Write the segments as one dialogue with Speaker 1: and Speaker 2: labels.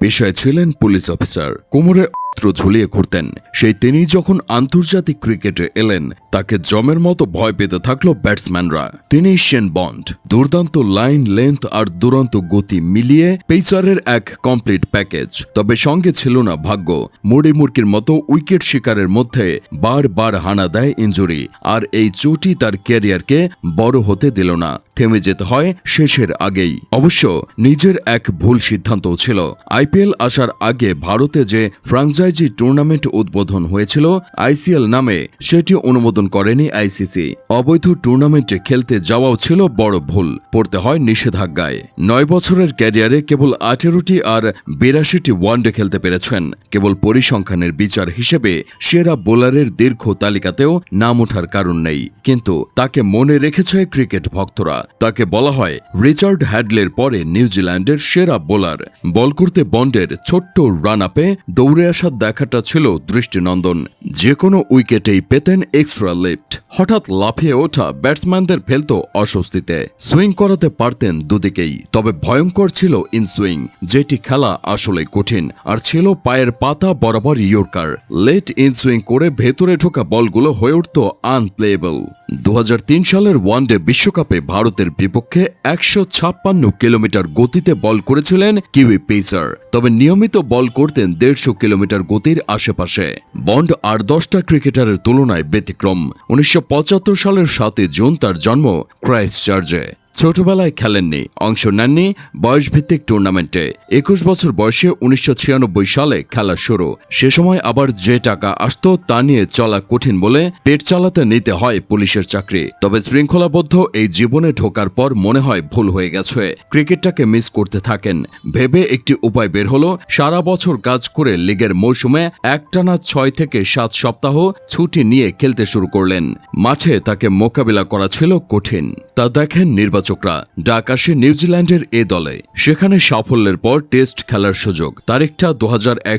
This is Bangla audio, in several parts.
Speaker 1: পেশায় ছিলেন পুলিশ অফিসার। কোমরে ঝুলিয়ে ঘুরতেন। সেই তিনি যখন আন্তর্জাতিক ক্রিকেটে এলেন, তাকে জমের মতো ভয় পেতে থাকল ব্যাটসম্যানরা। তিনি শেন বন্ড। দুর্দান্ত লাইন, লেন্থ আর দুরন্ত গতি মিলিয়ে পেসারের এক কমপ্লিট প্যাকেজ। তবে সঙ্গে ছিল না ভাগ্য। মুড়ি মুরকির মতো উইকেট শিকারের মধ্যে বারবার হানা দেয় ইঞ্জুরি আর এই চোটই তার ক্যারিয়ারকে বড় হতে দিল না। থেমে যেতে হয় শেষের আগেই। অবশ্য নিজের এক ভুল সিদ্ধান্ত ছিল। আইপিএল আসার আগে ভারতে যে ফ্রাঞ্চাইজি টুর্নামেন্ট উদ্বোধন হয়েছিল আইসিএল নামে, সেটি অনুমোদন করেনি আইসিসি অবৈধ টুর্নামেন্টে খেলতে যাওয়াও ছিল বড় ভুল, পড়তে হয় নিষেধাজ্ঞায়। নয় বছরের ক্যারিয়ারে কেবল আঠেরোটি আর বিরাশিটি ওয়ানডে খেলতে পেরেছেন। কেবল পরিসংখ্যানের বিচার হিসেবে সেরা বোলারের দীর্ঘ তালিকাতেও নাম ওঠার কারণ নেই। কিন্তু তাকে মনে রেখেছে ক্রিকেট ভক্তরা। তাকে বলা হয় রিচার্ড হ্যাডলের পরে নিউজিল্যান্ডের সেরা বোলার। বল করতে বন্ডের ছোট্ট রান আপে দৌড়ে আসার দেখাটা ছিল দৃষ্টিনন্দন। যে কোনো উইকেটেই পেতেন এক্সট্রা লিফট হঠাৎ লাফিয়ে ওঠা ব্যাটসম্যানদের ফেলত অস্বস্তিতে। সুইং করাতে পারতেন দুদিকেই, তবে ভয়ঙ্কর ছিল ইন সুইং যেটি খেলা আসলে কঠিন, আর ছিল পায়ের পাতা বরাবর ইয়র্কার। লেট ইন সুইং করে ভেতরে ঢোকা বলগুলো হয়ে উঠত আনপ্লেয়েবল দু হাজার তিন সালের ওয়ানডে বিশ্বকাপে ভারতের বিপক্ষে একশো ছাপ্পান্ন কিলোমিটার গতিতে বল করেছিলেন কিউই পেসার। তবে নিয়মিত বল করতেন দেড়শো কিলোমিটার গতির আশেপাশে। বন্ড আর দশটা ক্রিকেটারের তুলনায় ব্যতিক্রম। উনিশশো পঁচাত্তর সালের সাতই জুন তার জন্ম ক্রাইস্ট চার্চে ছোটবেলায় খেলেননি, অংশ নেননি বয়সভিত্তিক টুর্নামেন্টে। একুশ বছর বয়সে উনিশশো ছিয়ানব্বই সালে খেলা শুরু। সে সময় আবার যে টাকা আসতো তা নিয়ে চলা কঠিন বলে পেট চালাতে নিতে হয় পুলিশের চাকরি। তবে শৃঙ্খলাবদ্ধ এই জীবনে ঢোকার পর মনে হয় ভুল হয়ে গেছে। ক্রিকেটটাকে মিস করতে থাকেন। ভেবে একটি উপায় বের হলো, সারা বছর কাজ করে লিগের মৌসুমে একটানা ছয় থেকে সাত সপ্তাহ ছুটি নিয়ে খেলতে শুরু করলেন। মাঠে তাকে মোকাবিলা করা ছিল কঠিন। তা দেখেন নির্বাচকরা ডাক আসে নিউজিল্যান্ডের এ দলে। সেখানে সাফল্যের পর টেস্ট খেলার সুযোগ। তারিখটা দু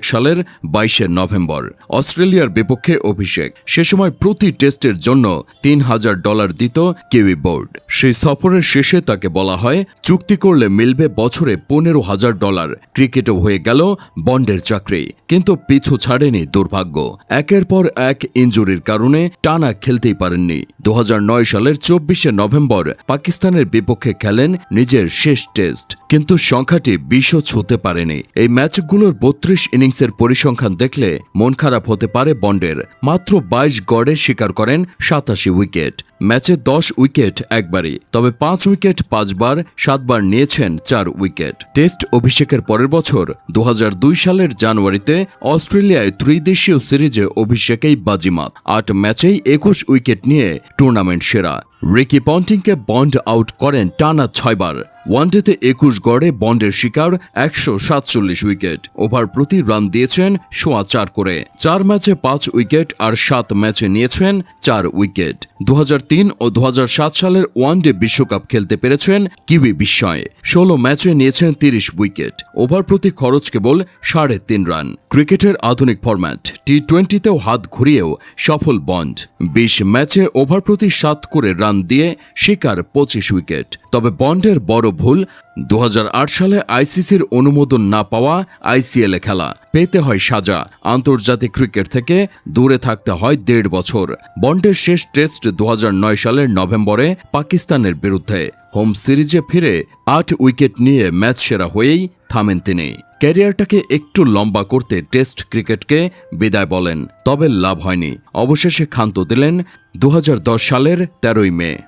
Speaker 1: সালের বাইশে নভেম্বর। অস্ট্রেলিয়ার বিপক্ষে অভিষেক। সে সময় প্রতি টেস্টের জন্য তিন হাজার ডলার দিত কিউই বোর্ড। সেই সফরের শেষে তাকে বলা হয়, চুক্তি করলে মিলবে বছরে পনেরো হাজার ডলার। ক্রিকেটও হয়ে গেল বন্ডের চাকরি। কিন্তু পিছু ছাড়েনি দুর্ভাগ্য। একের পর এক ইঞ্জুরির কারণে টানা খেলতেই পারেননি। দু হাজার নয় সালের চব্বিশে নভেম্বর পাকিস্তানের বিপক্ষে খেলেন নিজের শেষ টেস্ট। কিন্তু সংখ্যাটি বিশও ছুঁতে পারেনি। এই ম্যাচগুলোর বত্রিশ ইনিংসের পরিসংখ্যান দেখলে মন খারাপ হতে পারে বন্ডের। মাত্র বাইশ গড়ে শিকার করেন সাতাশি উইকেট। ম্যাচে দশ উইকেট একবারই, তবে পাঁচ উইকেট পাঁচবার, সাতবার নিয়েছেন চার উইকেট। টেস্ট অভিষেকের পরের বছর দু হাজার দুই সালের জানুয়ারিতে অস্ট্রেলিয়ায় ত্রিদেশীয় সিরিজে অভিষেকেই বাজিমাত। আট ম্যাচেই একুশ উইকেট নিয়ে টুর্নামেন্ট সেরা। রিকি পন্টিংকে বন্ড আউট করেন টানা ছয়বার। ওয়ানডেতে একুশ গড়ে বন্ডের শিকার একশো সাতচল্লিশ উইকেট। ওভার প্রতি রান দিয়েছেন সোয়া চার করে। চার ম্যাচে পাঁচ উইকেট আর সাত ম্যাচে নিয়েছেন চার উইকেট। দু হাজার তিন ও দু হাজার সাত সালের ওয়ানডে বিশ্বকাপ খেলতে পেরেছেন কিউই বিস্ময়ে। ষোলো ম্যাচে নিয়েছেন তিরিশ উইকেট। ওভার প্রতি খরচ কেবল সাড়ে তিন রান। ক্রিকেটের আধুনিক ফরম্যাট টি টোয়েন্টিতেও হাত ঘুরিয়েও সফল বন্ড। বিশ ম্যাচে ওভার প্রতি সাত করে রান দিয়ে শিকার পঁচিশ উইকেট। তবে বন্ডের বড় ভুল দু হাজার আট সালে আইসিসির অনুমোদন না পাওয়া আইসিএলে খেলা। পেতে হয় সাজা। আন্তর্জাতিক ক্রিকেট থেকে দূরে থাকতে হয় দেড় বছর। বন্ডের শেষ টেস্ট দু হাজার নয় সালের নভেম্বরে পাকিস্তানের বিরুদ্ধে। হোম সিরিজে ফিরে আট উইকেট নিয়ে ম্যাচ সেরা হয়েই থামেন তিনি। ক্যারিয়ারটাকে একটু লম্বা করতে টেস্ট ক্রিকেটকে বিদায় বলেন, তবে লাভ হয়নি। অবশেষে ক্ষান্ত দিলেন দু হাজার দশ সালের তেরোই মে।